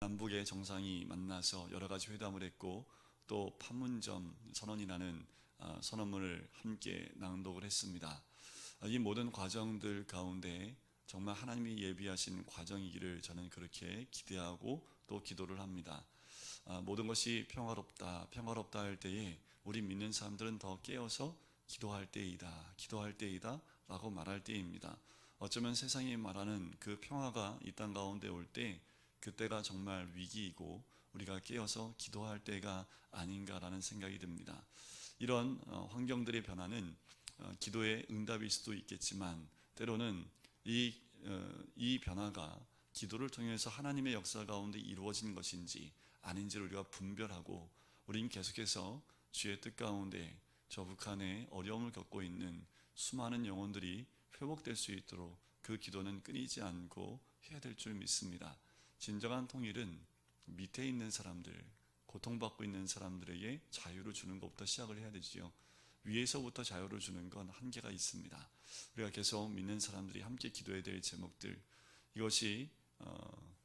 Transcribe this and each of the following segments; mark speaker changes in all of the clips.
Speaker 1: 남북의 정상이 만나서 여러 가지 회담을 했고 또 판문점 선언이 라는 아, 선언문을 함께 낭독을 했습니다. 아, 이 모든 과정들 가운데 정말 하나님이 예비하신 과정이기를 저는 그렇게 기대하고 또 기도를 합니다. 아, 모든 것이 평화롭다, 평화롭다 할 때에 우리 믿는 사람들은 더 깨어서 기도할 때이다, 기도할 때이다 라고 말할 때입니다. 어쩌면 세상이 말하는 그 평화가 이 땅 가운데 올 때 그때가 정말 위기이고 우리가 깨어서 기도할 때가 아닌가라는 생각이 듭니다. 이런 어, 환경들의 변화는 어, 기도의 응답일 수도 있겠지만 때로는 이, 어, 이 변화가 기도를 통해서 하나님의 역사 가운데 이루어진 것인지 아닌지를 우리가 분별하고 우린 계속해서 주의 뜻 가운데 저 북한에 어려움을 겪고 있는 수많은 영혼들이 회복될 수 있도록 그 기도는 끊이지 않고 해야 될 줄 믿습니다. 진정한 통일은 밑에 있는 사람들, 고통받고 있는 사람들에게 자유를 주는 것부터 시작을 해야 되지요. 위에서부터 자유를 주는 건 한계가 있습니다. 우리가 계속 믿는 사람들이 함께 기도해야 될 제목들 이것이 어,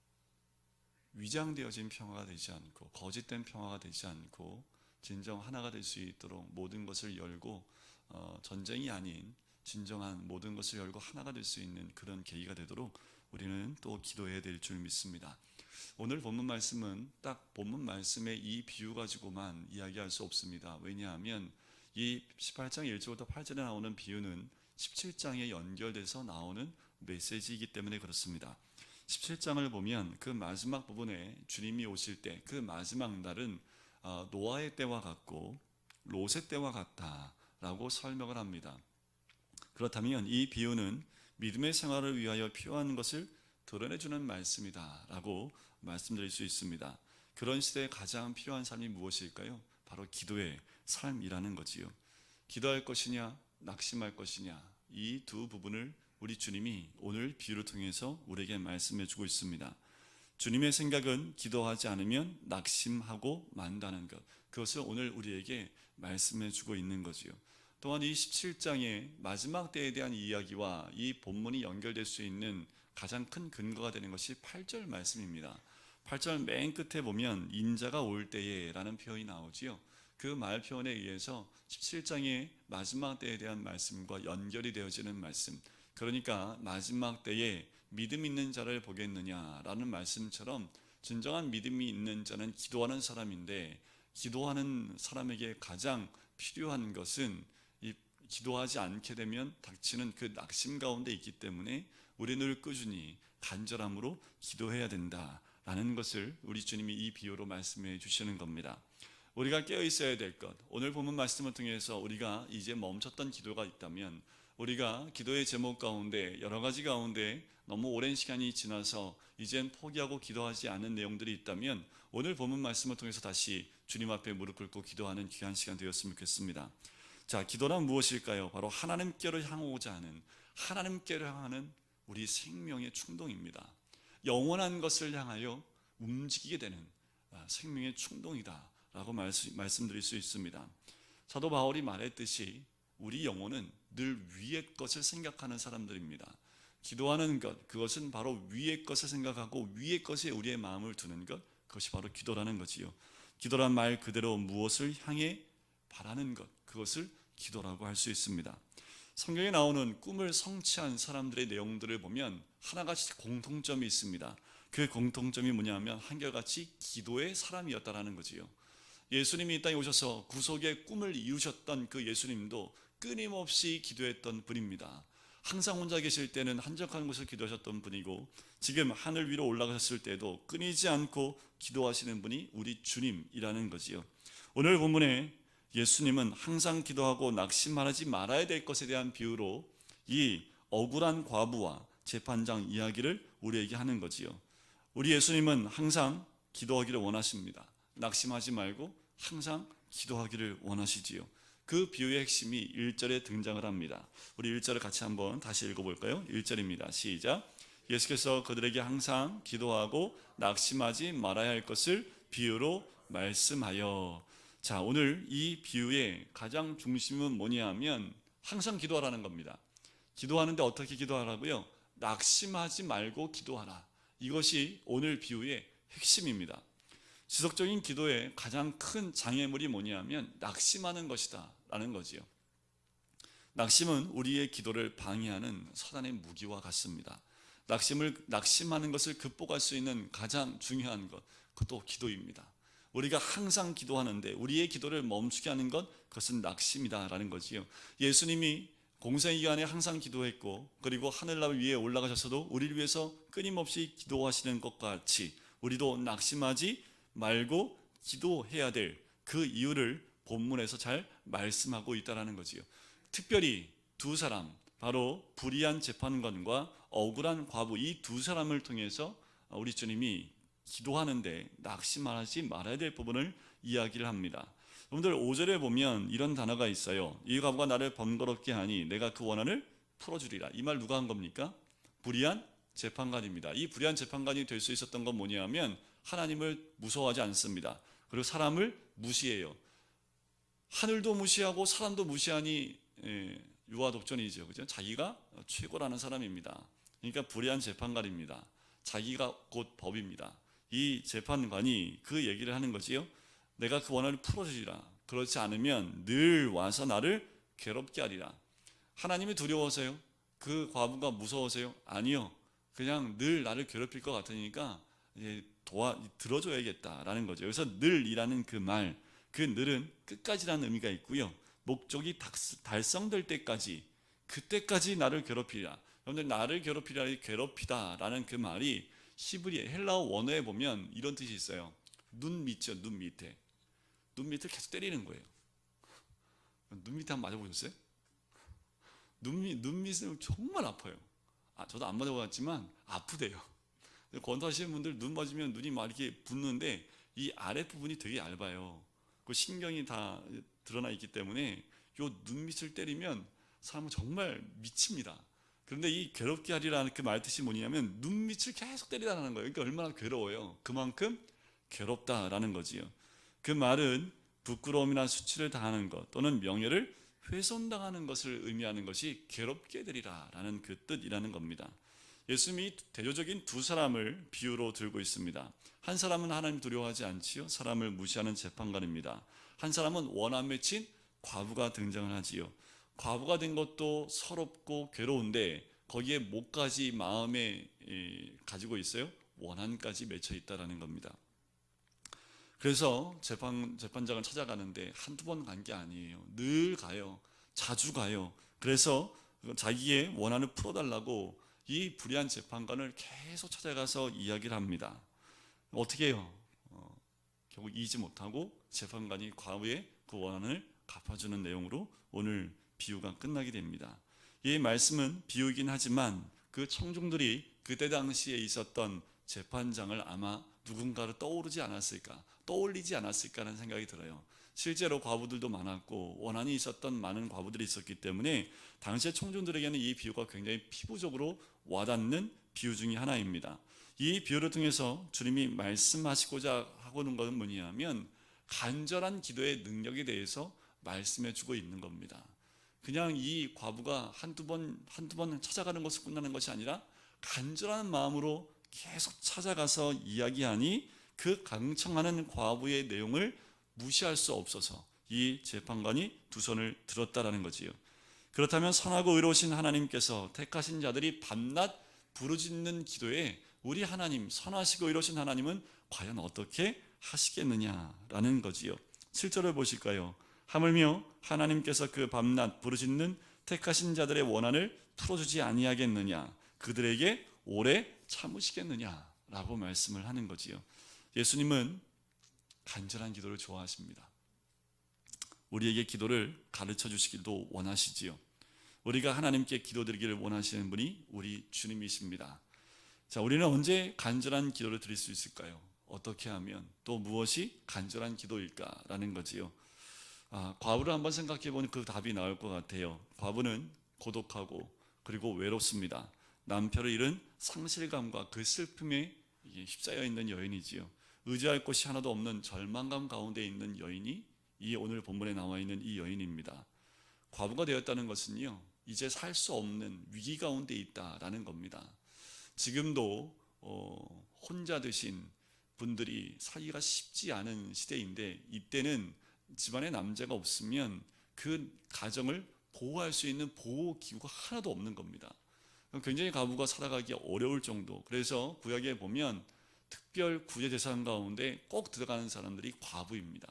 Speaker 1: 위장되어진 평화가 되지 않고 거짓된 평화가 되지 않고 진정 하나가 될 수 있도록 모든 것을 열고 어, 전쟁이 아닌 진정한 모든 것을 열고 하나가 될 수 있는 그런 계기가 되도록 우리는 또 기도해야 될 줄 믿습니다. 오늘 본문 말씀은 딱 본문 말씀의 이 비유 가지고만 이야기할 수 없습니다. 왜냐하면 이 18장 1절부터 8절에 나오는 비유는 17장에 연결돼서 나오는 메시지이기 때문에 그렇습니다. 17장을 보면 그 마지막 부분에 주님이 오실 때 그 마지막 날은 어, 노아의 때와 같고 롯의 때와 같다라고 설명을 합니다. 그렇다면 이 비유는 믿음의 생활을 위하여 필요한 것을 드러내주는 말씀이다 라고 말씀드릴 수 있습니다. 그런 시대에 가장 필요한 삶이 무엇일까요? 바로 기도의 삶이라는 거지요. 기도할 것이냐, 낙심할 것이냐, 이 두 부분을 우리 주님이 오늘 비유를 통해서 우리에게 말씀해 주고 있습니다. 주님의 생각은 기도하지 않으면 낙심하고 만다는 것. 그것을 오늘 우리에게 말씀해 주고 있는 거지요. 또한 이 17장의 마지막 때에 대한 이야기와 이 본문이 연결될 수 있는 가장 큰 근거가 되는 것이 8절 말씀입니다. 8절 맨 끝에 보면 인자가 올 때에라는 표현이 나오지요. 그 말 표현에 의해서 17장의 마지막 때에 대한 말씀과 연결이 되어지는 말씀. 그러니까 마지막 때에 믿음 있는 자를 보겠느냐라는 말씀처럼 진정한 믿음이 있는 자는 기도하는 사람인데 기도하는 사람에게 가장 필요한 것은 이 기도하지 않게 되면 닥치는 그 낙심 가운데 있기 때문에 우리 늘 꾸준히 간절함으로 기도해야 된다라는 것을 우리 주님이 이 비유로 말씀해 주시는 겁니다. 우리가 깨어 있어야 될 것. 오늘 본문 말씀을 통해서 우리가 이제 멈췄던 기도가 있다면 우리가 기도의 제목 가운데 여러 가지 가운데 너무 오랜 시간이 지나서 이젠 포기하고 기도하지 않은 내용들이 있다면 오늘 본문 말씀을 통해서 다시 주님 앞에 무릎 꿇고 기도하는 귀한 시간 되었으면 좋겠습니다. 자, 기도란 무엇일까요? 바로 하나님께로 향하고자 하는 하나님께로 향하는 우리 생명의 충동입니다. 영원한 것을 향하여 움직이게 되는 아, 생명의 충동이다라고 말씀드릴 수 있습니다. 사도 바울이 말했듯이 우리 영혼은 늘 위의 것을 생각하는 사람들입니다. 기도하는 것, 그것은 바로 위의 것을 생각하고 위의 것에 우리의 마음을 두는 것, 그것이 바로 기도라는 거지요. 기도란 말 그대로 무엇을 향해 바라는 것, 그것을 기도라고 할 수 있습니다. 성경에 나오는 꿈을 성취한 사람들의 내용들을 보면 하나같이 공통점이 있습니다. 그 공통점이 뭐냐면 한결같이 기도의 사람이었다라는 거지요. 예수님이 이 땅에 오셔서 구속의 꿈을 이루셨던 그 예수님도 끊임없이 기도했던 분입니다. 항상 혼자 계실 때는 한적한 곳을 기도하셨던 분이고 지금 하늘 위로 올라가셨을 때도 끊이지 않고 기도하시는 분이 우리 주님이라는 거지요. 오늘 본문에 예수님은 항상 기도하고 낙심하지 말아야 될 것에 대한 비유로 이 억울한 과부와 재판장 이야기를 우리에게 하는 거지요. 우리 예수님은 항상 기도하기를 원하십니다. 낙심하지 말고 항상 기도하기를 원하시지요. 그 비유의 핵심이 1절에 등장을 합니다. 우리 1절을 같이 한번 다시 읽어볼까요? 1절입니다. 시작. 예수께서 그들에게 항상 기도하고 낙심하지 말아야 할 것을 비유로 말씀하여. 자, 오늘 이 비유의 가장 중심은 뭐냐 하면 항상 기도하라는 겁니다. 기도하는데 어떻게 기도하라고요? 낙심하지 말고 기도하라. 이것이 오늘 비유의 핵심입니다. 지속적인 기도의 가장 큰 장애물이 뭐냐면 낙심하는 것이다라는 거지요. 낙심은 우리의 기도를 방해하는 사단의 무기와 같습니다. 낙심을 낙심하는 것을 극복할 수 있는 가장 중요한 것 그것도 기도입니다. 우리가 항상 기도하는데 우리의 기도를 멈추게 하는 것 그것은 낙심이다라는 거지요. 예수님이 공생 기간에 항상 기도했고 그리고 하늘나라 위에 올라가셔서도 우리를 위해서 끊임없이 기도하시는 것 같이 우리도 낙심하지 말고 기도해야 될 그 이유를 본문에서 잘 말씀하고 있다라는 거지요. 특별히 두 사람 바로 불의한 재판관과 억울한 과부 이 두 사람을 통해서 우리 주님이 기도하는데 낙심하지 말아야 될 부분을 이야기를 합니다. 여러분들 5절에 보면 이런 단어가 있어요. 이 과부가 나를 번거롭게 하니 내가 그 원한을 풀어주리라. 이 말 누가 한 겁니까? 불의한 재판관입니다. 이 불의한 재판관이 될 수 있었던 건 뭐냐면 하나님을 무서워하지 않습니다. 그리고 사람을 무시해요. 하늘도 무시하고 사람도 무시하니 예, 유아독존이죠. 그죠? 자기가 최고라는 사람입니다. 그러니까 불의한 재판관입니다. 자기가 곧 법입니다. 이 재판관이 그 얘기를 하는 거지요. 내가 그 원한을 풀어주리라. 그렇지 않으면 늘 와서 나를 괴롭게 하리라. 하나님이 두려워서요? 그 과부가 무서워서요? 아니요. 그냥 늘 나를 괴롭힐 것 같으니까 도와 들어줘야겠다라는 거죠. 여기서 늘이라는 그 말, 그 늘은 끝까지라는 의미가 있고요. 목적이 달성될 때까지 그때까지 나를 괴롭히라. 여러분들 나를 괴롭히라 괴롭히다라는 그 말이 히브리 헬라어 원어에 보면 이런 뜻이 있어요. 눈 밑이요, 눈 밑에. 눈 밑을 계속 때리는 거예요. 눈 밑에 한번 맞아보셨어요? 눈, 밑, 눈 밑은 정말 아파요. 아, 저도 안 맞아봤지만 아프대요. 권투하시는 분들 눈 맞으면 눈이 막 이렇게 붓는데 이 아랫부분이 되게 얇아요. 그 신경이 다 드러나 있기 때문에 요 눈 밑을 때리면 사람은 정말 미칩니다. 그런데 이 괴롭게 하리라는 그 말 뜻이 뭐냐면 눈 밑을 계속 때리라는 거예요. 그러니까 얼마나 괴로워요. 그만큼 괴롭다라는 거지요. 그 말은 부끄러움이나 수치를 당하는 것 또는 명예를 훼손당하는 것을 의미하는 것이 괴롭게 되리라라는 그 뜻이라는 겁니다. 예수님이 대조적인 두 사람을 비유로 들고 있습니다. 한 사람은 하나님 두려워하지 않지요. 사람을 무시하는 재판관입니다. 한 사람은 원한 맺힌 과부가 등장을 하지요. 과부가 된 것도 서럽고 괴로운데 거기에 뭐까지 마음에 가지고 있어요? 원한까지 맺혀 있다라는 겁니다. 그래서 재판 재판장을 찾아가는데 한두 번 간 게 아니에요. 늘 가요. 자주 가요. 그래서 자기의 원한을 풀어달라고 이 불의한 재판관을 계속 찾아가서 이야기를 합니다. 어떻게 해요? 어, 결국 이지 못하고 재판관이 과부의 그 원한을 갚아주는 내용으로 오늘 비유가 끝나게 됩니다. 이 말씀은 비유이긴 하지만 그 청중들이 그때 당시에 있었던 재판장을 아마 누군가를 떠오르지 않았을까, 떠올리지 않았을까라는 생각이 들어요. 실제로 과부들도 많았고 원한이 있었던 많은 과부들이 있었기 때문에 당시의 청중들에게는 이 비유가 굉장히 피부적으로 와닿는 비유 중의 하나입니다. 이 비유를 통해서 주님이 말씀하시고자 하고는 것은 뭐냐면 간절한 기도의 능력에 대해서 말씀해 주고 있는 겁니다. 그냥 이 과부가 한두 번, 한두 번 찾아가는 것을 끝나는 것이 아니라 간절한 마음으로 계속 찾아가서 이야기하니 그 강청하는 과부의 내용을 무시할 수 없어서 이 재판관이 두 손을 들었다라는 거지요. 그렇다면 선하고 의로우신 하나님께서 택하신 자들이 밤낮 부르짖는 기도에 우리 하나님 선하시고 의로우신 하나님은 과연 어떻게 하시겠느냐라는 거지요. 7절을 보실까요? 하물며 하나님께서 그 밤낮 부르짖는 택하신 자들의 원한을 풀어주지 아니하겠느냐 그들에게 오래 참으시겠느냐라고 말씀을 하는 거지요. 예수님은 간절한 기도를 좋아하십니다. 우리에게 기도를 가르쳐 주시기도 원하시지요. 우리가 하나님께 기도드리기를 원하시는 분이 우리 주님이십니다. 자, 우리는 언제 간절한 기도를 드릴 수 있을까요? 어떻게 하면 또 무엇이 간절한 기도일까라는 거지요. 아, 과부를 한번 생각해 보니 그 답이 나올 것 같아요. 과부는 고독하고 그리고 외롭습니다. 남편을 잃은 상실감과 그 슬픔에 휩싸여 있는 여인이지요. 의지할 곳이 하나도 없는 절망감 가운데 있는 여인이 이 오늘 본문에 나와 있는 이 여인입니다. 과부가 되었다는 것은요, 이제 살 수 없는 위기 가운데 있다라는 겁니다. 지금도 어, 혼자 드신 분들이 살기가 쉽지 않은 시대인데 이때는 집안에 남자가 없으면 그 가정을 보호할 수 있는 보호 기구가 하나도 없는 겁니다. 굉장히 가부가 살아가기 어려울 정도. 그래서 구약에 보면 특별 구제 대상 가운데 꼭 들어가는 사람들이 과부입니다.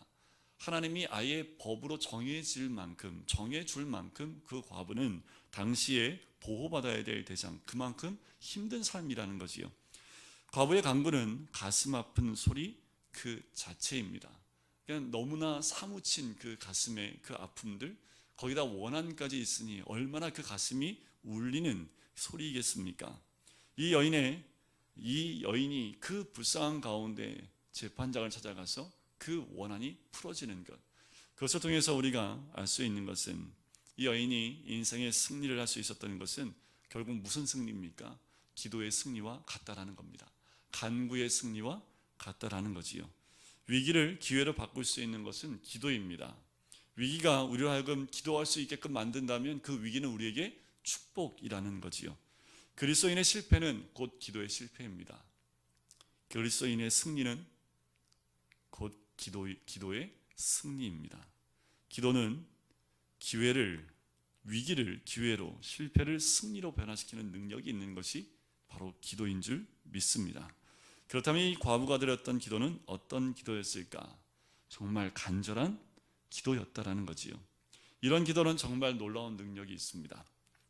Speaker 1: 하나님이 아예 법으로 정해질 만큼 정해줄 만큼 그 과부는 당시에 보호받아야 될 대상 그만큼 힘든 삶이라는 거지요. 과부의 강구는 가슴 아픈 소리 그 자체입니다. 그냥 너무나 사무친 그 가슴의 그 아픔들 거기다 원한까지 있으니 얼마나 그 가슴이 울리는 소리이겠습니까? 이 여인의 이 여인이 그 불쌍한 가운데 재판장을 찾아가서 그 원한이 풀어지는 것. 그것을 통해서 우리가 알 수 있는 것은 이 여인이 인생의 승리를 할 수 있었던 것은 결국 무슨 승리입니까? 기도의 승리와 같다라는 겁니다. 간구의 승리와 같다라는 거지요. 위기를 기회로 바꿀 수 있는 것은 기도입니다. 위기가 우리로 하여금 기도할 수 있게끔 만든다면 그 위기는 우리에게 축복이라는 거지요. 그리스도인의 실패는 곧 기도의 실패입니다. 그리스도인의 승리는 곧 기도, 기도의 승리입니다. 기도는 기회를 위기를 기회로 실패를 승리로 변화시키는 능력이 있는 것이 바로 기도인 줄 믿습니다. 그렇다면 이 과부가 드렸던 기도는 어떤 기도였을까? 정말 간절한 기도였다라는 거지요. 이런 기도는 정말 놀라운 능력이 있습니다.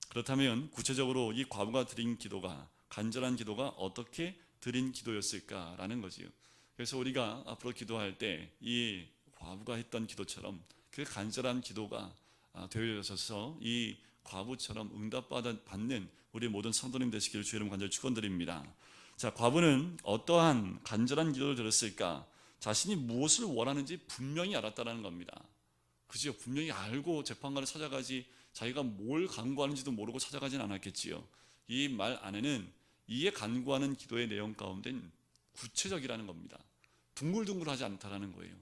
Speaker 1: 그렇다면 구체적으로 이 과부가 드린 기도가 간절한 기도가 어떻게 드린 기도였을까라는 거지요. 그래서 우리가 앞으로 기도할 때 이 과부가 했던 기도처럼 그 간절한 기도가 되어져서 이 과부처럼 응답받는 우리 모든 성도님 되시기를 주의 이름 간절히 축원드립니다. 자, 과부는 어떠한 간절한 기도를 드렸을까? 자신이 무엇을 원하는지 분명히 알았다는 겁니다. 그죠? 분명히 알고 재판관을 찾아가지 자기가 뭘 간구하는지도 모르고 찾아가진 않았겠지요. 이 말 안에는 이에 간구하는 기도의 내용 가운데는 구체적이라는 겁니다. 둥글둥글하지 않다라는 거예요.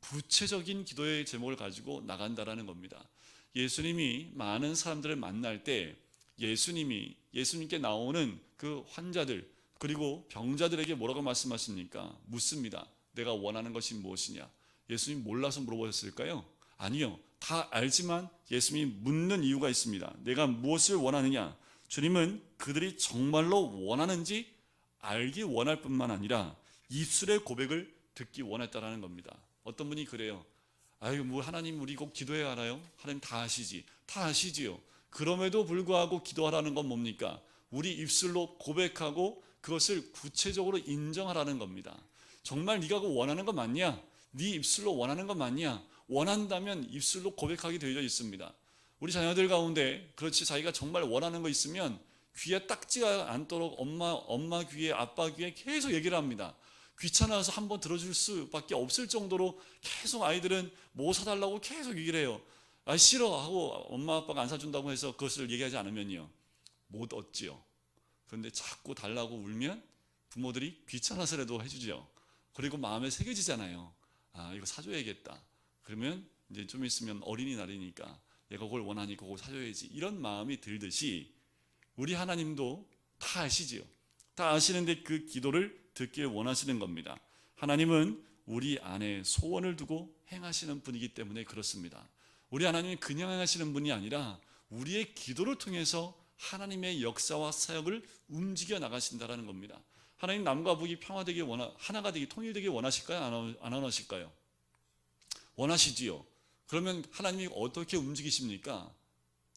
Speaker 1: 구체적인 기도의 제목을 가지고 나간다라는 겁니다. 예수님이 많은 사람들을 만날 때 예수님이 예수님께 나오는 그 환자들 그리고 병자들에게 뭐라고 말씀하십니까? 묻습니다. 내가 원하는 것이 무엇이냐? 예수님 몰라서 물어보셨을까요? 아니요. 다 알지만 예수님이 묻는 이유가 있습니다. 내가 무엇을 원하느냐? 주님은 그들이 정말로 원하는지 알기 원할 뿐만 아니라 입술의 고백을 듣기 원했다라는 겁니다. 어떤 분이 그래요. 아유, 뭐 하나님 우리 꼭 기도해야 하나요? 하나님 다 아시지. 다 아시지요. 그럼에도 불구하고 기도하라는 건 뭡니까? 우리 입술로 고백하고 그것을 구체적으로 인정하라는 겁니다. 정말 네가 그 원하는 거 맞냐? 네 입술로 원하는 거 맞냐? 원한다면 입술로 고백하게 되어 있습니다. 우리 자녀들 가운데 그렇지 자기가 정말 원하는 거 있으면 귀에 딱지가 않도록 엄마 엄마 귀에 아빠 귀에 계속 얘기를 합니다. 귀찮아서 한번 들어줄 수밖에 없을 정도로 계속 아이들은 뭐 사달라고 계속 얘기를 해요. 아 싫어 하고 엄마 아빠가 안 사준다고 해서 그것을 얘기하지 않으면요 못 얻지요. 그런데 자꾸 달라고 울면 부모들이 귀찮아서라도 해주죠. 그리고 마음에 새겨지잖아요. 아 이거 사줘야겠다. 그러면 이제 좀 있으면 어린이날이니까 내가 그걸 원하니까 그걸 사줘야지 이런 마음이 들듯이 우리 하나님도 다 아시지요. 다 아시는데 그 기도를 듣길 원하시는 겁니다. 하나님은 우리 안에 소원을 두고 행하시는 분이기 때문에 그렇습니다. 우리 하나님이 그냥 행하시는 분이 아니라 우리의 기도를 통해서 하나님의 역사와 사역을 움직여 나가신다라는 겁니다. 하나님 남과 북이 평화되기 원하 하나가 되기 통일되기 원하실까요? 안 원하실까요? 원하시지요. 그러면 하나님이 어떻게 움직이십니까?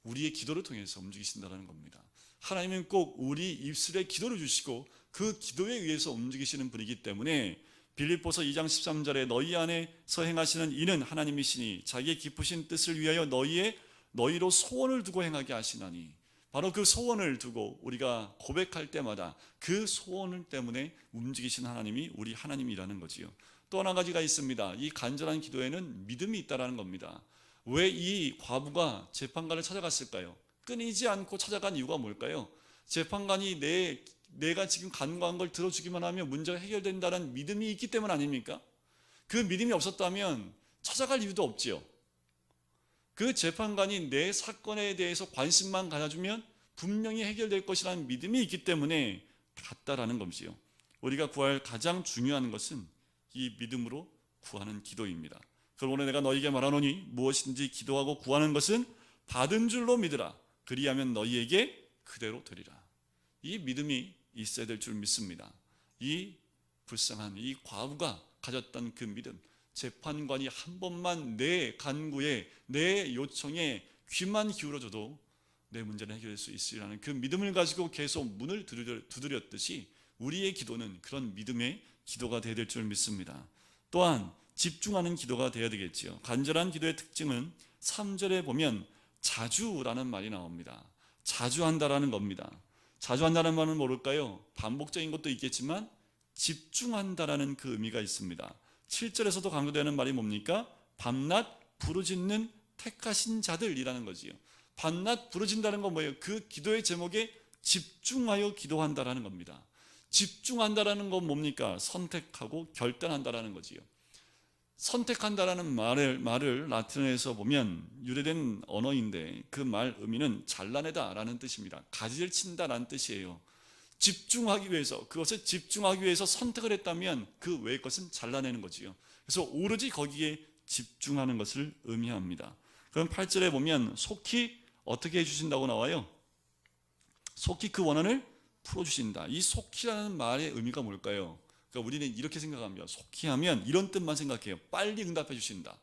Speaker 1: 우리의 기도를 통해서 움직이신다는 겁니다. 하나님은 꼭 우리 입술에 기도를 주시고 그 기도에 의해서 움직이시는 분이기 때문에 빌립보서 2장 13절에 너희 안에서 행하시는 이는 하나님이시니 자기의 기쁘신 뜻을 위하여 너희의 너희로 소원을 두고 행하게 하시나니 바로 그 소원을 두고 우리가 고백할 때마다 그 소원 때문에 움직이신 하나님이 우리 하나님이라는 거지요. 또 하나 가지가 있습니다. 이 간절한 기도에는 믿음이 있다라는 겁니다. 왜 이 과부가 재판관을 찾아갔을까요? 끊이지 않고 찾아간 이유가 뭘까요? 재판관이 내 내가 지금 간과한 걸 들어주기만 하면 문제가 해결된다는 믿음이 있기 때문 아닙니까? 그 믿음이 없었다면 찾아갈 이유도 없지요. 그 재판관이 내 사건에 대해서 관심만 가져주면 분명히 해결될 것이라는 믿음이 있기 때문에 갔다라는 것이요. 우리가 구할 가장 중요한 것은 이 믿음으로 구하는 기도입니다. 그러므로 내가 너희에게 말하노니 무엇인지 기도하고 구하는 것은 받은 줄로 믿으라. 그리하면 너희에게 그대로 되리라. 이 믿음이 있어야 될 줄 믿습니다. 이 불쌍한 이 과부가 가졌던 그 믿음, 재판관이 한 번만 내 간구에 내 요청에 귀만 기울여줘도 내 문제를 해결할 수 있으리라는 그 믿음을 가지고 계속 문을 두드렸듯이 우리의 기도는 그런 믿음의 기도가 되어야 될 줄 믿습니다. 또한 집중하는 기도가 되어야 되겠지요. 간절한 기도의 특징은 3절에 보면 자주라는 말이 나옵니다. 자주 한다라는 겁니다. 자주 한다는 말은 모를까요? 반복적인 것도 있겠지만 집중한다라는 그 의미가 있습니다. 7절에서도 강조되는 말이 뭡니까? 밤낮 부르짖는 택하신 자들이라는 거지요. 밤낮 부르짖는다는 건 뭐예요? 그 기도의 제목에 집중하여 기도한다라는 겁니다. 집중한다라는 건 뭡니까? 선택하고 결단한다라는 거지요. 선택한다라는 말을 말을 라틴어에서 보면 유래된 언어인데 그 말 의미는 잘라내다라는 뜻입니다. 가지를 친다라는 뜻이에요. 집중하기 위해서 그것을 집중하기 위해서 선택을 했다면 그 외의 것은 잘라내는 거지요. 그래서 오로지 거기에 집중하는 것을 의미합니다. 그럼 8절에 보면 속히 어떻게 해주신다고 나와요? 속히 그 원한을 풀어주신다. 이 속히라는 말의 의미가 뭘까요? 그러니까 우리는 이렇게 생각합니다. 속히 하면 이런 뜻만 생각해요. 빨리 응답해 주신다.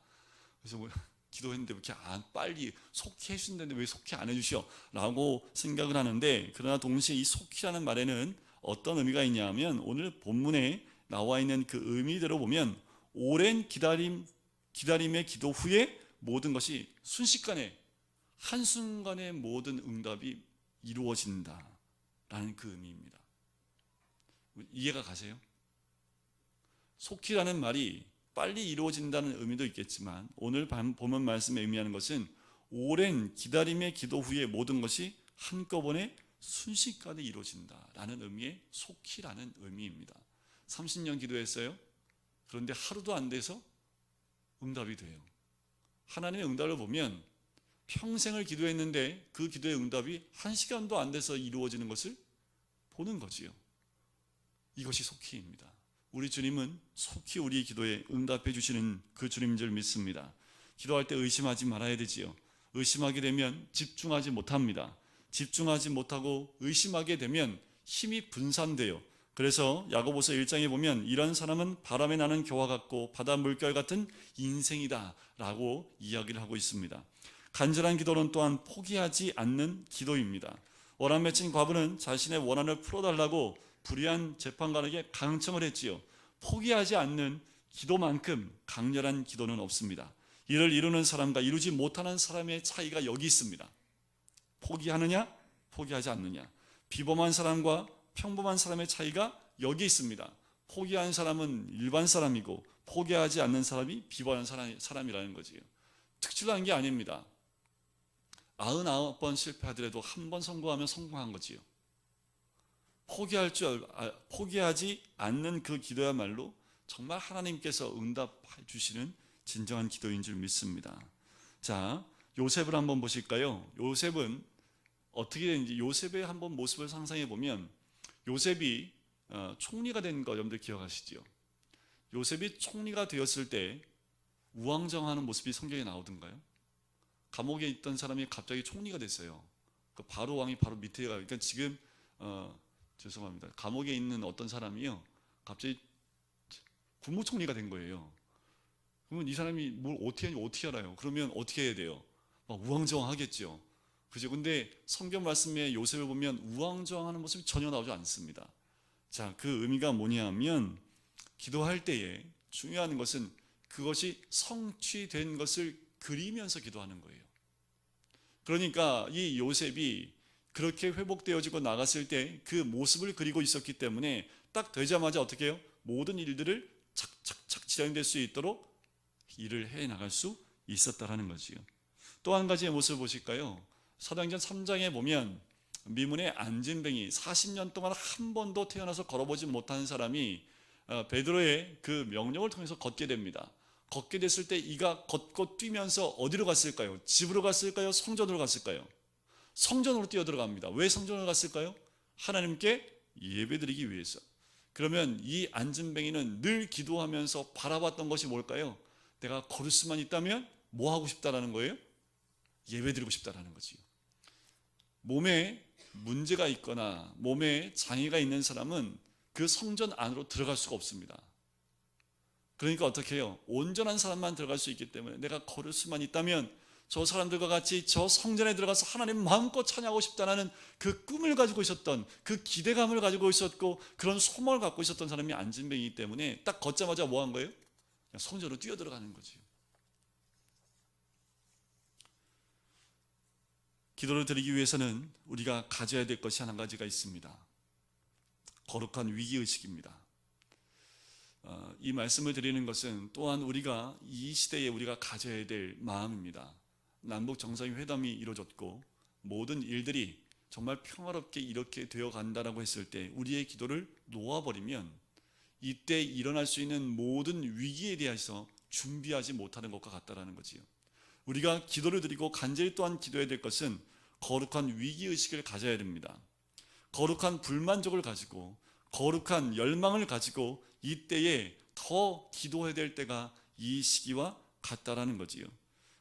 Speaker 1: 그래서 뭐 기도했는데 왜 이렇게 안 빨리 속히 해주신다는데 왜 속히 안 해주셔? 라고 생각을 하는데 그러나 동시에 이 속히라는 말에는 어떤 의미가 있냐면 오늘 본문에 나와 있는 그 의미대로 보면 오랜 기다림 기다림의 기도 후에 모든 것이 순식간에 한순간에 모든 응답이 이루어진다 라는 그 의미입니다. 이해가 가세요? 속히라는 말이 빨리 이루어진다는 의미도 있겠지만 오늘 보면 말씀에 의미하는 것은 오랜 기다림의 기도 후에 모든 것이 한꺼번에 순식간에 이루어진다라는 의미의 속히라는 의미입니다. 30년 기도했어요. 그런데 하루도 안 돼서 응답이 돼요. 하나님의 응답을 보면 평생을 기도했는데 그 기도의 응답이 한 시간도 안 돼서 이루어지는 것을 보는 거지요. 이것이 속히입니다. 우리 주님은 속히 우리 기도에 응답해 주시는 그 주님인 줄 믿습니다. 기도할 때 의심하지 말아야 되지요. 의심하게 되면 집중하지 못합니다. 집중하지 못하고 의심하게 되면 힘이 분산돼요. 그래서 야고보서 1장에 보면 이런 사람은 바람에 나는 겨와 같고 바다 물결 같은 인생이다라고 이야기를 하고 있습니다. 간절한 기도는 또한 포기하지 않는 기도입니다. 원한 맺힌 과부는 자신의 원한을 풀어달라고 불의한 재판관에게 강청을 했지요. 포기하지 않는 기도만큼 강렬한 기도는 없습니다. 이를 이루는 사람과 이루지 못하는 사람의 차이가 여기 있습니다. 포기하느냐, 포기하지 않느냐. 비범한 사람과 평범한 사람의 차이가 여기 있습니다. 포기한 사람은 일반 사람이고 포기하지 않는 사람이 비범한 사람이라는 거지요. 특출난 게 아닙니다. 99번 실패하더라도 한 번 성공하면 성공한 거지요. 포기할 줄 아, 포기하지 않는 그 기도야말로 정말 하나님께서 응답해 주시는 진정한 기도인 줄 믿습니다. 자, 요셉을 한번 보실까요? 요셉은 어떻게 되는지 요셉의 한번 모습을 상상해 보면 요셉이 어, 총리가 된 거 여러분들 기억하시죠? 요셉이 총리가 되었을 때 우왕정하는 모습이 성경에 나오던가요? 감옥에 있던 사람이 갑자기 총리가 됐어요. 그 바로 왕이 바로 밑에 가. 그러니까 지금 어, 죄송합니다. 감옥에 있는 어떤 사람이요. 갑자기 국무총리가 된 거예요. 그러면 이 사람이 뭘 어떻게 하는지 어떻게 알아요? 그러면 어떻게 해야 돼요? 막 우왕좌왕하겠죠. 그죠? 근데 성경 말씀에 요셉을 보면 우왕좌왕하는 모습이 전혀 나오지 않습니다. 자, 그 의미가 뭐냐면 기도할 때에 중요한 것은 그것이 성취된 것을 그리면서 기도하는 거예요. 그러니까 이 요셉이 그렇게 회복되어지고 나갔을 때 그 모습을 그리고 있었기 때문에 딱 되자마자 어떻게 해요? 모든 일들을 착착착 진행될 수 있도록 일을 해 나갈 수 있었다라는 거지요. 또 한 가지의 모습을 보실까요? 사도행전 3장에 보면 미문의 안진뱅이 40년 동안 한 번도 태어나서 걸어보지 못한 사람이 어, 베드로의 그 명령을 통해서 걷게 됩니다. 걷게 됐을 때 이가 걷고 뛰면서 어디로 갔을까요? 집으로 갔을까요? 성전으로 갔을까요? 성전으로 뛰어 들어갑니다. 왜 성전으로 갔을까요? 하나님께 예배드리기 위해서. 그러면 이 안진뱅이는 늘 기도하면서 바라봤던 것이 뭘까요? 내가 걸을 수만 있다면 뭐 하고 싶다라는 거예요? 예배 드리고 싶다라는 거지요. 몸에 문제가 있거나 몸에 장애가 있는 사람은 그 성전 안으로 들어갈 수가 없습니다. 그러니까 어떻게 해요? 온전한 사람만 들어갈 수 있기 때문에 내가 걸을 수만 있다면 저 사람들과 같이 저 성전에 들어가서 하나님 마음껏 찬양하고 싶다는 그 꿈을 가지고 있었던 그 기대감을 가지고 있었고 그런 소망을 갖고 있었던 사람이 안진뱅이기 때문에 딱 걷자마자 뭐 한 거예요? 그냥 성전으로 뛰어 들어가는 거지요. 기도를 드리기 위해서는 우리가 가져야 될 것이 한 가지가 있습니다. 거룩한 위기 의식입니다. 어, 이 말씀을 드리는 것은 또한 우리가 이 시대에 우리가 가져야 될 마음입니다. 남북 정상회담이 이루어졌고 모든 일들이 정말 평화롭게 이렇게 되어 간다라고 했을 때 우리의 기도를 놓아버리면 이때 일어날 수 있는 모든 위기에 대해서 준비하지 못하는 것과 같다라는 거지요. 우리가 기도를 드리고 간절히 또한 기도해야 될 것은 거룩한 위기 의식을 가져야 됩니다. 거룩한 불만족을 가지고 거룩한 열망을 가지고 이때에 더 기도해야 될 때가 이 시기와 같다라는 거지요.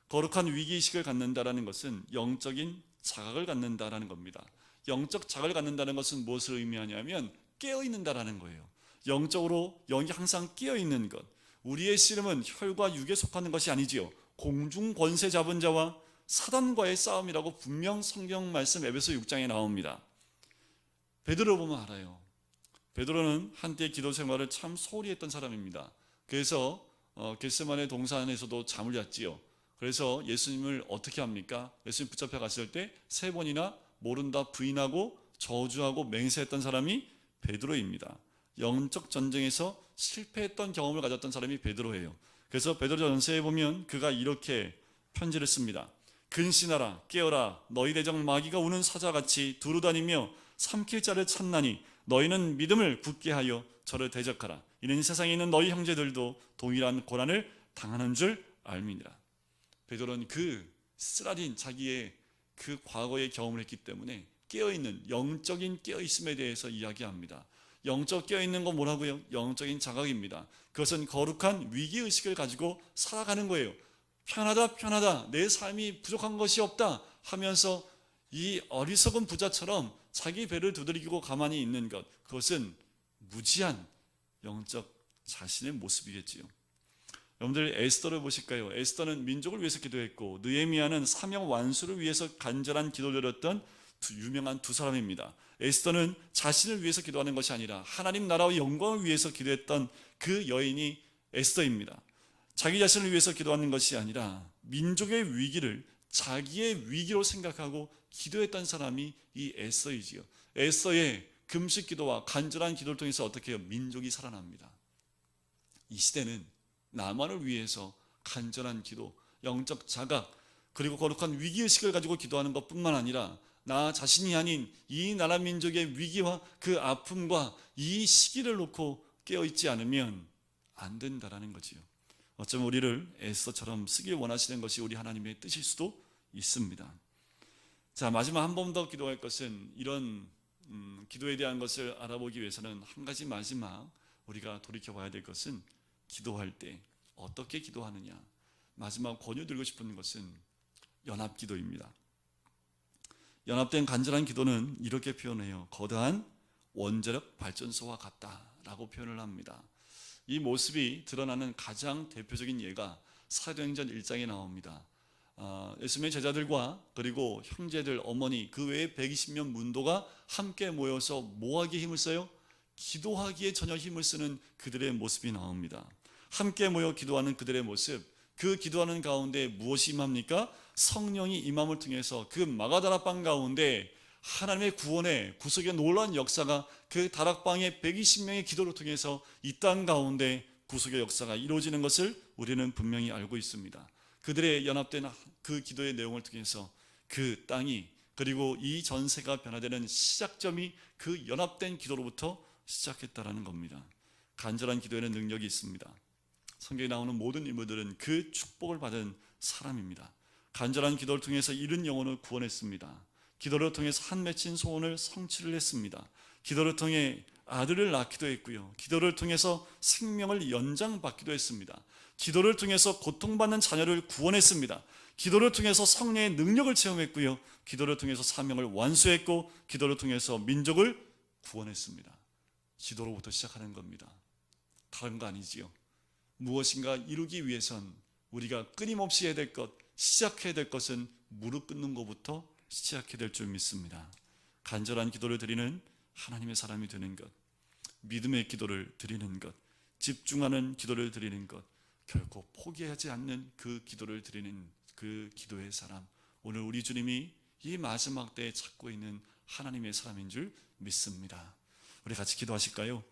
Speaker 1: 거룩한 위기의식을 갖는다라는 것은 영적인 자각을 갖는다라는 겁니다. 영적 자각을 갖는다는 것은 무엇을 의미하냐면 깨어있는다라는 거예요. 영적으로 영이 항상 깨어있는 것. 우리의 씨름은 혈과 육에 속하는 것이 아니지요. 공중 권세 잡은 자와 사단과의 싸움이라고 분명 성경 말씀 에베소 6장에 나옵니다. 베드로 보면 알아요. 베드로는 한때 기도 생활을 참 소홀히 했던 사람입니다. 그래서 어, 겟세만의 동산에서도 잠을 잤지요. 그래서 예수님을 어떻게 합니까? 예수님 붙잡혀 갔을 때 세 번이나 모른다 부인하고 저주하고 맹세했던 사람이 베드로입니다. 영적 전쟁에서 실패했던 경험을 가졌던 사람이 베드로예요. 그래서 베드로 전서에 보면 그가 이렇게 편지를 씁니다. 근신하라 깨어라 너희 대적 마귀가 우는 사자같이 두루다니며 삼킬 자를 찾나니 너희는 믿음을 굳게 하여 저를 대적하라 이는 세상에 있는 너희 형제들도 동일한 고난을 당하는 줄 알미니라 베드로는 그 쓰라린 자기의 그 과거의 경험을 했기 때문에 깨어있는 영적인 깨어있음에 대해서 이야기합니다 영적 깨어있는 건 뭐라고요? 영적인 자각입니다 그것은 거룩한 위기의식을 가지고 살아가는 거예요 편하다 편하다 내 삶이 부족한 것이 없다 하면서 이 어리석은 부자처럼 자기 배를 두드리고 가만히 있는 것 그것은 무지한 영적 자신의 모습이겠지요. 여러분들 에스더를 보실까요? 에스더는 민족을 위해서 기도했고 느헤미야는 사명 완수를 위해서 간절한 기도를 드렸던 두 유명한 두 사람입니다. 에스더는 자신을 위해서 기도하는 것이 아니라 하나님 나라의 영광을 위해서 기도했던 그 여인이 에스더입니다. 자기 자신을 위해서 기도하는 것이 아니라 민족의 위기를 자기의 위기로 생각하고 기도했던 사람이 이 에서이지요. 에서의 금식 기도와 간절한 기도를 통해서 어떻게 해요? 민족이 살아납니다. 이 시대는 나만을 위해서 간절한 기도, 영적 자각, 그리고 거룩한 위기의식을 가지고 기도하는 것 뿐만 아니라 나 자신이 아닌 이 나라 민족의 위기와 그 아픔과 이 시기를 놓고 깨어있지 않으면 안 된다라는 거지요. 어쩌면 우리를 에스더처럼 쓰길 원하시는 것이 우리 하나님의 뜻일 수도 있습니다. 자 마지막 한 번 더 기도할 것은 이런 음, 기도에 대한 것을 알아보기 위해서는 한 가지 마지막 우리가 돌이켜 봐야 될 것은 기도할 때 어떻게 기도하느냐 마지막 권유 드리고 싶은 것은 연합 기도입니다. 연합된 간절한 기도는 이렇게 표현해요. 거대한 원자력 발전소와 같다라고 표현을 합니다. 이 모습이 드러나는 가장 대표적인 예가 사도행전 1장에 나옵니다. 어, 예수님의 제자들과 그리고 형제들, 어머니 그 외에 120명 문도가 함께 모여서 뭐하기에 힘을 써요? 기도하기에 전혀 힘을 쓰는 그들의 모습이 나옵니다. 함께 모여 기도하는 그들의 모습, 그 기도하는 가운데 무엇이 임합니까? 성령이 임함을 통해서 그 마가다라 빵 가운데 하나님의 구원의 구속의 놀라운 역사가 그 다락방의 120명의 기도를 통해서 이 땅 가운데 구속의 역사가 이루어지는 것을 우리는 분명히 알고 있습니다. 그들의 연합된 그 기도의 내용을 통해서 그 땅이 그리고 이 전세가 변화되는 시작점이 그 연합된 기도로부터 시작했다라는 겁니다. 간절한 기도에는 능력이 있습니다. 성경에 나오는 모든 인물들은 그 축복을 받은 사람입니다. 간절한 기도를 통해서 잃은 영혼을 구원했습니다. 기도를 통해서 한 맺힌 소원을 성취를 했습니다. 기도를 통해 아들을 낳기도 했고요. 기도를 통해서 생명을 연장받기도 했습니다. 기도를 통해서 고통받는 자녀를 구원했습니다. 기도를 통해서 성령의 능력을 체험했고요. 기도를 통해서 사명을 완수했고 기도를 통해서 민족을 구원했습니다. 기도로부터 시작하는 겁니다. 다른 거 아니지요. 무엇인가 이루기 위해선 우리가 끊임없이 해야 될 것, 시작해야 될 것은 무릎 꿇는 것부터 시작해야 될 줄 믿습니다. 간절한 기도를 드리는 하나님의 사람이 되는 것, 믿음의 기도를 드리는 것, 집중하는 기도를 드리는 것, 결코 포기하지 않는 그 기도를 드리는 그 기도의 사람. 오늘 우리 주님이 이 마지막 때에 찾고 있는 하나님의 사람인 줄 믿습니다. 우리 같이 기도하실까요?